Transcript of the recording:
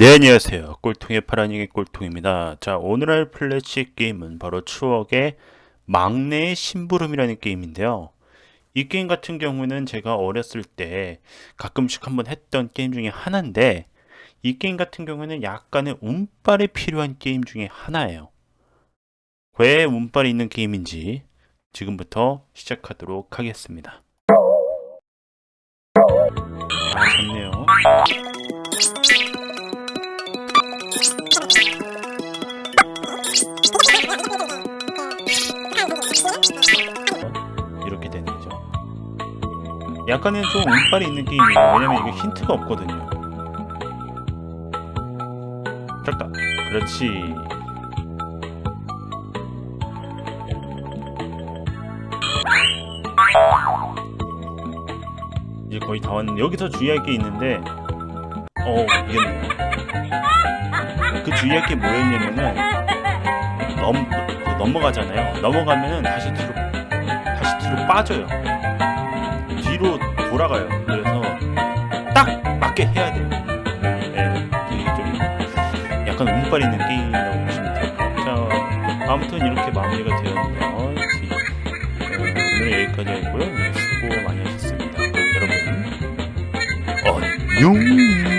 네, 안녕하세요. 꼴통의 파란이의 꼴통입니다. 자, 오늘 할 플래시 게임은 바로 추억의 막내의 심부름이라는 게임인데요. 이 게임 같은 경우는 제가 어렸을 때 가끔씩 한번 했던 게임 중에 하나인데, 이 게임 같은 경우는 약간의 운빨이 필요한 게임 중에 하나예요. 왜 운빨이 있는 게임인지 지금부터 시작하도록 하겠습니다. 약간은 좀 운빨이 있는 게임이에요. 왜냐면 이게 힌트가 없거든요. 됐다. 그렇지. 이제 거의 다 왔는데 여기서 주의할 게 있는데 어 이겼네요. 그 주의할 게 뭐였냐면은 넘그 넘어가잖아요. 넘어가면은 다시 뒤로 다시 뒤로 빠져요. 뒤로 돌아가요. 그래서 딱 맞게 해야 돼요. 네, 되게 좀 약간 운빨 있는 게임이라고 보시면 돼요. 자, 아무튼 이렇게 마무리가 되었네요. 어, 오늘 여기까지 했고요. 수고 많이 하셨습니다. 여러분, 안녕!